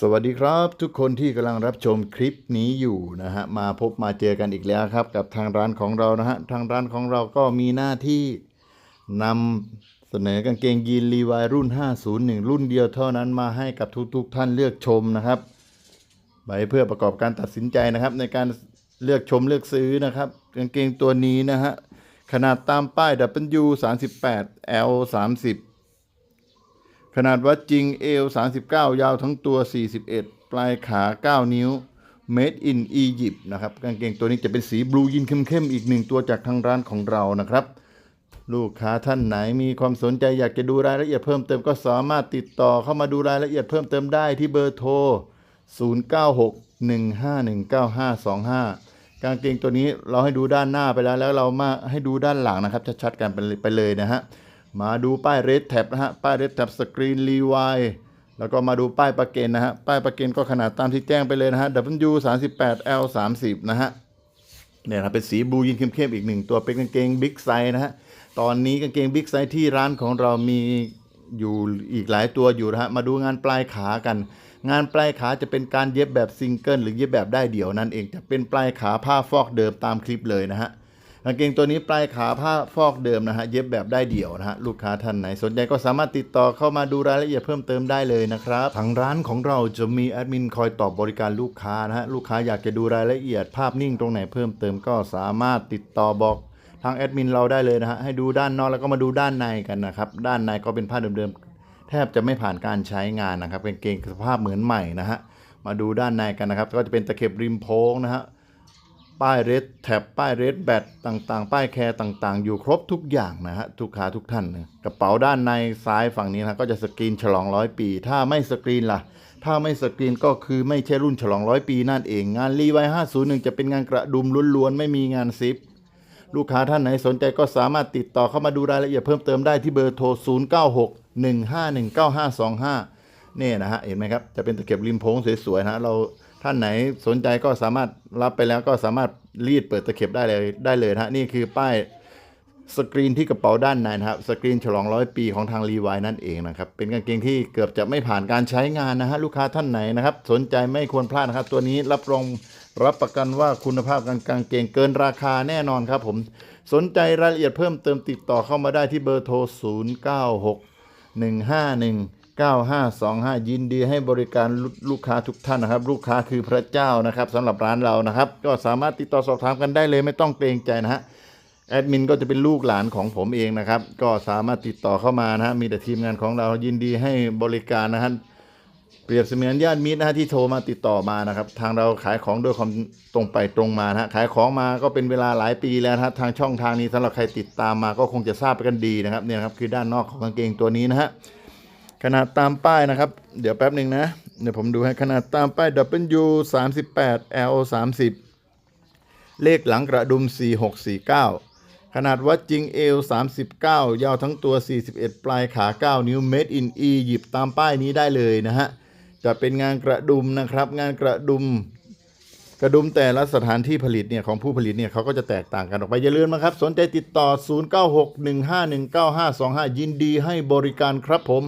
สวัสดีครับ ทุกคนที่กำลังรับชมคลิปนี้อยู่นะฮะมาพบมาเจอกันอีกแล้วครับ กับทางร้านของเรานะฮะทางร้านของเราก็มีหน้าที่นำเสนอกางเกงยีนรีวายรุ่น 501 รุ่นเดียวเท่านั้นมาให้กับทุกๆท่านเลือกชมนะครับไว้เพื่อประกอบการตัดสินใจนะครับ ในการเลือกชมเลือกซื้อนะครับกางเกงตัวนี้นะฮะขนาดตามป้าย W 38 L 30 ขนาดวัดจริงเอว 39 ยาวทั้งตัว 41 ปลายขา 9 นิ้ว Made in Egypt นะครับกางเกงตัวนี้จะเป็นสีบลูยินเข้มๆ อีกหนึ่งตัวจากทางร้านของเรานะครับ ลูกค้าท่านไหนมีความสนใจอยากจะดูรายละเอียดเพิ่มเติมก็สามารถติดต่อเข้ามาดูรายละเอียดเพิ่มเติมได้ที่เบอร์โทร 0961519525 กางเกงตัวนี้เราให้ดูด้านหน้าไปแล้วแล้วเรามาให้ดูด้านหลังนะครับชัดๆกันไปเลยไปเลยนะฮะ มาดูป้ายเรดแท็บนะฮะ ป้ายเรดแท็บสกรีนรีวายแล้วก็มาดูป้ายประเกนนะฮะ ป้ายประเกนก็ขนาดตามที่แจ้งไปเลยนะฮะ W 3 8 L 3 0นะฮะ เนี่ยนะเป็นสีบลูยินเข้มๆอีกหนึ่งตัวเป็นกางเกงบิ๊กไซส์นะฮะ ตอนนี้กางเกงบิ๊กไซส์ที่ร้านของเรามีอยู่อีกหลายตัวอยู่นะฮะ มาดูงานปลายขากัน งานปลายขาจะเป็นการเย็บแบบซิงเกิลหรือเย็บแบบได้เดี่ยวนั่นเองจะเป็นปลายขาผ้าฟอกเดิมตามคลิปเลยนะฮะ กางเกงตัวนี้ปลายขาผ้าฟอกเดิมนะฮะเย็บแบบได้เดี่ยวนะฮะลูกค้าท่านไหนสนใจก็สามารถติดต่อเข้ามาดูรายละเอียดเพิ่มเติมได้เลยนะครับทางร้านของเราจะมีแอดมินคอยตอบบริการลูกค้านะฮะลูกค้าอยากจะดูรายละเอียดภาพนิ่งตรงไหนเพิ่มเติมก็สามารถติดต่อบอกทางแอดมินเราได้เลยนะฮะให้ดูด้านนอกแล้วก็มาดูด้านในกันนะครับด้านในก็เป็นผ้าเดิมๆแทบจะไม่ผ่านการใช้งานนะครับเป็นเกงสภาพเหมือนใหม่นะฮะมาดูด้านในกันนะครับ ก็จะเป็นตะเข็บริมโพงนะฮะ ป้ายเรดแท็บป้ายเรดแบตต่างๆ ป้ายแคร์ต่างๆ อยู่ครบทุกอย่างนะฮะทุกค้าทุกท่านนะกระเป๋าด้านในซ้ายฝั่งนี้นะก็จะสกรีนฉลองร้อยปี ถ้าไม่สกรีนล่ะ ถ้าไม่สกรีนก็คือไม่ใช่รุ่นฉลองร้อยปีนั่นเอง งานรีไว501 จะเป็นงานกระดุมล้วนๆ ไม่มีงานซิปลูกค้าท่านไหนสนใจก็สามารถติดต่อเข้ามาดูรายละเอียดเพิ่มเติมได้ที่เบอร์โทร 0961519525เนี่ยนะฮะเห็นไหมครับจะเป็นตะเข็บริมโพงสวยๆนะเรา ท่านไหนสนใจก็สามารถรับไปแล้วก็สามารถรีดเปิดตะเข็บได้เลยได้เลยนะฮะนี่คือป้ายสกรีนที่กระเป๋าด้านในนะครับสกรีนฉลองร้อยปีของทางรีวายนั่นเองนะครับเป็นกางเกงที่เกือบจะไม่ผ่านการใช้งานนะฮะลูกค้าท่านไหนนะครับ สนใจไม่ควรพลาดนะครับ ตัวนี้รับรองรับประกันว่าคุณภาพการกางเกงเกินราคาแน่นอนครับผมสนใจรายละเอียดเพิ่มเติมติดต่อเข้ามาได้ที่เบอร์โทร 096 151 9525 ยินดีให้บริการลูลูกค้าทุกท่านนะครับ ลูกค้าคือพระเจ้านะครับสำหรับร้านเรานะครับ ก็สามารถติดต่อสอบถามกันได้เลยไม่ต้องเกรงใจนะฮะแอดมินก็จะเป็นลูกหลานของผมเองนะครับ ก็สามารถติดต่อเข้ามานะฮะมีแต่ทีมงานของเรายินดีให้บริการนะฮะเปรียบเสมือนญาติมิตรนะฮะที่โทรมาติดต่อมานะครับ ทางเราขายของด้วยความตรงไปตรงมานะฮะขายของมาก็เป็นเวลาหลายปีแล้วนะฮะทางช่องทางนี้สำหรับใครติดตามมาก็คงจะทราบไปกันดีนะครับเนี่ยครับคือด้านนอกของกางเกงตัวนี้นะฮะ ขนาดตามป้ายนะครับ เดี๋ยวแป๊บหนึ่งนะ เดี๋ยวผมดูให้ขนาดตามป้าย W 3 8 L 3 0เลขหลังกระดุม 4649 ขนาดวัดจริง L 39 ยาวทั้งตัว 41 ปลายขา 9 นิ้ว Made in Egypt ตามป้ายนี้ได้เลยนะฮะ จะเป็นงานกระดุมนะครับ งานกระดุมกระดุมแต่ละสถานที่ผลิตเนี่ยของผู้ผลิตเนี่ยเขาก็จะแตกต่างกันออกไปอย่าลืมนะครับ สนใจติดต่อ 0961519525 ยินดีให้บริการครับผม